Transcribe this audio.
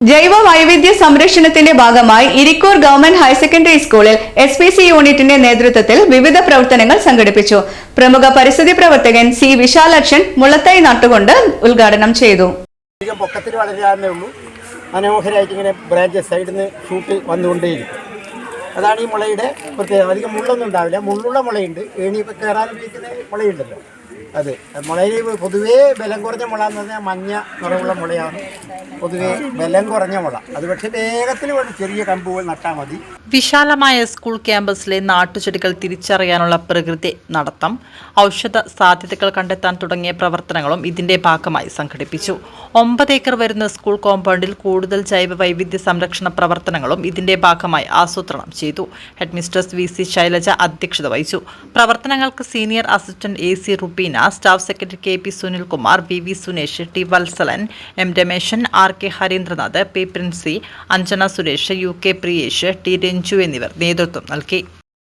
ജൈവ വൈവിധ്യ സംരക്ഷണത്തിന്റെ ഭാഗമായി ഇരിക്കൂർ ഗവൺമെന്റ് ഹയർ സെക്കൻഡറി സ്കൂളിൽ എസ് പി സി യൂണിറ്റിന്റെ നേതൃത്വത്തിൽ വിവിധ പ്രവർത്തനങ്ങൾ സംഘടിപ്പിച്ചു. പ്രമുഖ പരിസ്ഥിതി പ്രവർത്തകൻ സി വിശാലക്ഷൻ മുളത്തൈ നട്ടുകൊണ്ട് ഉദ്ഘാടനം ചെയ്തു. പൊക്കത്തിൽ വളരാനേ ഉള്ളൂ. മനോഹരമായിട്ട് ഇങ്ങനെ ബ്രാഞ്ച് സൈഡിൽ നിന്ന് ഷൂട്ട് വന്നുകൊണ്ടേയിരിക്കും. അതാണ് ഈ മുളയുടെ പ്രത്യേകത. അധികം മുള്ളൊന്നും ഉണ്ടാവില്ല. മുള്ളുള്ള മുളയുണ്ട്. ഏണിയൊക്കെ കയറാൻ ഉപയോഗിക്കുന്ന മുളയുണ്ടല്ലോ. അത്. മുളയിൽ പൊതുവേ ബലം കുറഞ്ഞ മുള എന്ന് പറഞ്ഞാൽ മഞ്ഞ നിറമുള്ള മുളയാണ്. പൊതുവേ ബലം കുറഞ്ഞ മുള. അത് പക്ഷേ വേഗത്തിൽ വേണം ചെറിയ കമ്പുകൾ നട്ടാൽ മതി. വിശാലമായ സ്കൂൾ ക്യാമ്പസിലെ നാട്ടുചെടികൾ തിരിച്ചറിയാനുള്ള പ്രകൃതി നടത്തം ഔഷധ സാധ്യതകൾ കണ്ടെത്താൻ തുടങ്ങിയ പ്രവർത്തനങ്ങളും ഇതിന്റെ ഭാഗമായി സംഘടിപ്പിച്ചു. ഒമ്പത് ഏക്കർ വരുന്ന സ്കൂൾ കോമ്പൗണ്ടിൽ കൂടുതൽ ജൈവ വൈവിധ്യ സംരക്ഷണ പ്രവർത്തനങ്ങളും ഇതിന്റെ ഭാഗമായി ആസൂത്രണം ചെയ്തു. ഹെഡ്മിസ്ട്രസ് വി സി ശൈലജ അധ്യക്ഷത വഹിച്ചു. പ്രവർത്തനങ്ങൾക്ക് senior assistant A C Rubeena staff secretary K P Sunilkumar V V Sunesh T Vatsalan M Rameshan R K Harindranath P Princy Anjana Suresh U K Priyesh T Ranju എന്നിവർ നേതൃത്വം നൽകി.